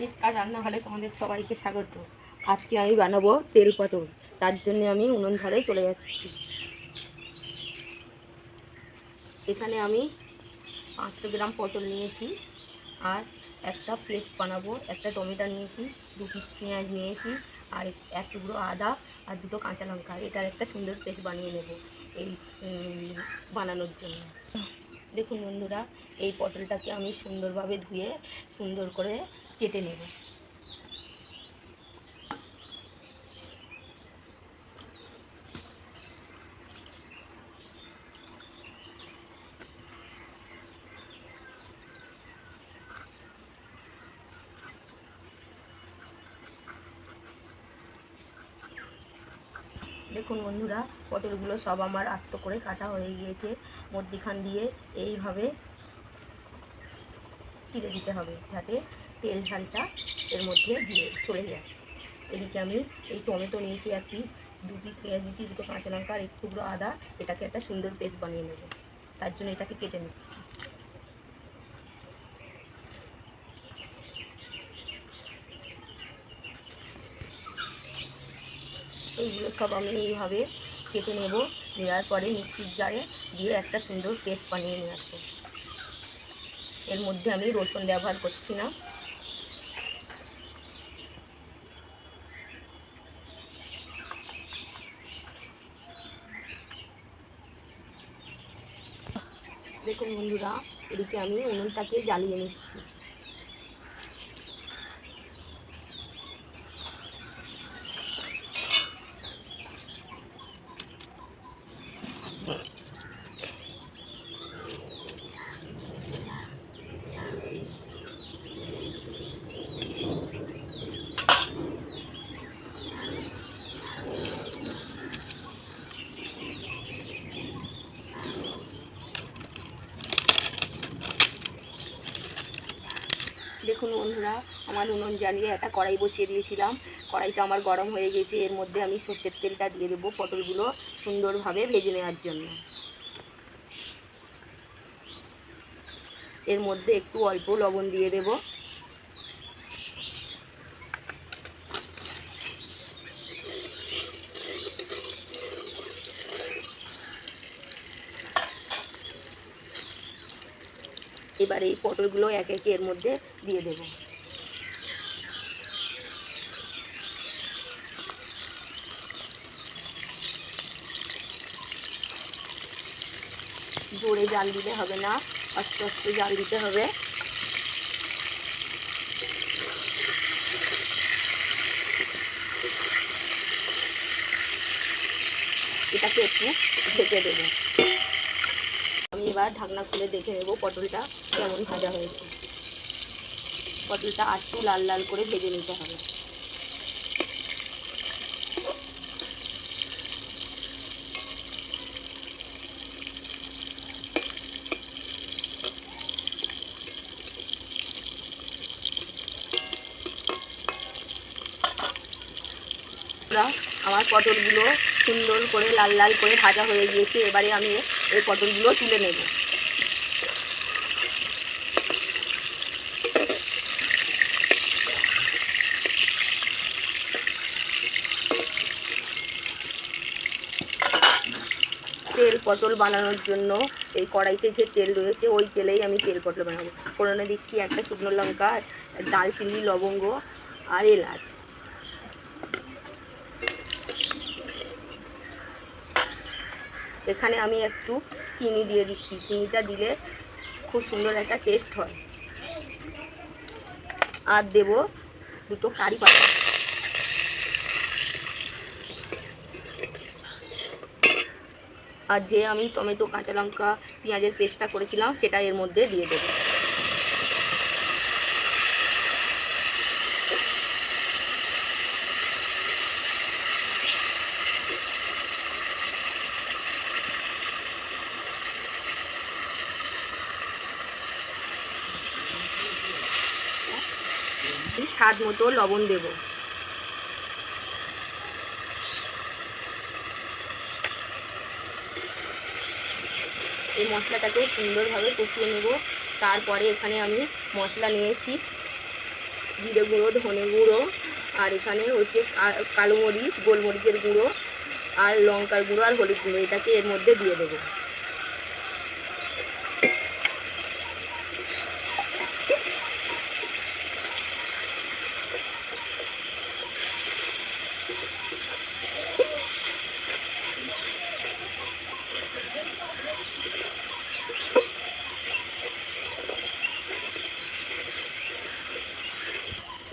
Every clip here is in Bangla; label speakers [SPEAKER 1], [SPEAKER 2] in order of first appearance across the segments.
[SPEAKER 1] মিসকার রান্নাঘরে তোমাদের সবাইকে স্বাগত। আজকে আমি বানাবো তেল পটল। তার জন্য আমি উনুন ধারে চলে যাচ্ছি। এখানে আমি পাঁচশো গ্রাম পটল নিয়েছি আর একটা পেস্ট বানাবো, একটা টমেটো নিয়েছি, দুটো পেঁয়াজ নিয়েছি, আর এক টুকরো আদা আর দুটো কাঁচা লঙ্কা। এটার একটা সুন্দর পেস্ট বানিয়ে নেব এই বানানোর জন্য। দেখুন বন্ধুরা, এই পটলটাকে আমি সুন্দরভাবে ধুয়ে সুন্দর করে কেটে নেব। দেখুন বন্ধুরা, পটলগুলো সব আমার আস্ত করে কাটা হয়ে গিয়েছে। মধ্যিখান দিয়ে এইভাবে চিড়ে দিতে হবে যাতে তেল ঝালটা এর মধ্যে দিয়ে চলে যায়। এদিকে আমি এই টমেটো নিয়েছি এক পিস দু পিস পেঁয়াজ দিয়েছি দুটো কাঁচা লঙ্কা আর এক টুকরো আদা। এটাকে একটা সুন্দর পেস্ট বানিয়ে নেব। তার জন্য এটাকে কেটে নিচ্ছি। এইগুলো সব আমি এইভাবে কেটে নেব। নেওয়ার পরে মিক্সির জারে দিয়ে একটা সুন্দর পেস্ট বানিয়ে নিয়ে আসব। এর মধ্যে আমি রসুন ব্যবহার করছি না। দেখুন বন্ধুরা এদিকে আমি উনুনটাকে জ্বালিয়ে নিচ্ছি। দেখুন বন্ধুরা, আমার উনুন জ্বালিয়ে একটা কড়াই বসিয়ে দিয়েছিলাম। কড়াইটা আমার গরম হয়ে গেছে, এর মধ্যে আমি সর্ষের তেলটা দিয়ে দেবো পটলগুলো সুন্দরভাবে ভেজে নেওয়ার জন্য। এর মধ্যে একটু অল্প লবণ দিয়ে দেব। এবার এই পটলগুলো এক একে এর মধ্যে দিয়ে দেবো। জোরে জাল দিলে হবে না, আস্তে আস্তে জাল দিতে হবে। এটাকে একটু ঢেকে দেবো। এবার ঢাকনা খুলে দেখে নেব পটলটা কেমন ভাজা হয়েছে। পটলটা আটটু লাল লাল করে ভেজে নিতে হবে। আমার পটলগুলো সুন্দর করে, লাল লাল করে ভাজা হয়ে গিয়েছে, এবারে আমি এই পটলগুলো তুলে নেব। তেল পটল বানানোর জন্য এই কড়াইতে যে তেল রয়েছে, ওই তেলেই আমি তেল পটল বানাবো। ফোড়নে দিচ্ছি একটা শুকনো লঙ্কা দালচিনি লবঙ্গ আর এলাচ। এখানে আমি একটু চিনি দিয়ে দিচ্ছি। চিনিটা দিলে খুব সুন্দর একটা টেস্ট হয়। আর দেব দুটো কারি পাতা। আর যে আমি টমেটো, কাঁচা লঙ্কা, পেঁয়াজের পেস্টটা করেছিলাম, সেটা এর মধ্যে দিয়ে দেবো। স্বাদ মতো লবণ দেব। এই মশলাটাকে সুন্দরভাবে কষিয়ে নেব। তারপরে এখানে আমি মশলা নিয়েছি, জিরে গুঁড়ো, ধনে গুঁড়ো, আর এখানে হচ্ছে কালো মরিচ, গোলমরিচের গুঁড়ো, আর লঙ্কার গুঁড়ো আর হলুদ গুঁড়ো। এটাকে এর মধ্যে দিয়ে দেবো।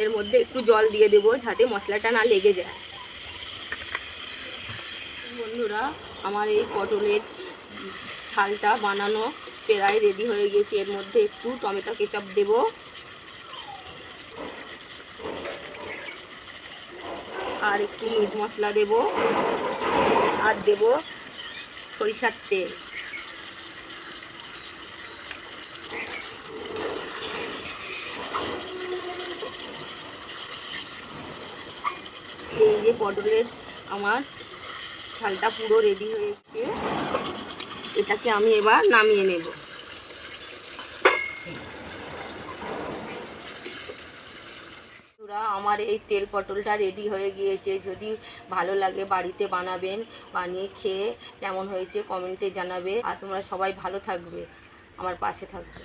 [SPEAKER 1] এর মধ্যে একটু জল দিয়ে দেবো যাতে মশলাটা না লেগে যায়। বন্ধুরা, আমার এই পটলের ছালটা বানানো প্রায় রেডি হয়ে গেছে। এর মধ্যে একটু টমেটো কেচাপ দেব। আর একটু মিট মশলা দেব। আর দেব সরিষার তেল এই যে পটলের আমার ছালটা পুরো রেডি হয়েছে, এটাকে আমি এবার নামিয়ে নেব। আমার এই তেল পটলটা রেডি হয়ে গিয়েছে। যদি ভালো লাগে বাড়িতে বানাবেন, বানিয়ে খেয়ে কেমন হয়েছে কমেন্টে জানাবে। আর তোমরা সবাই ভালো থাকবে, আমার পাশে থাকবে।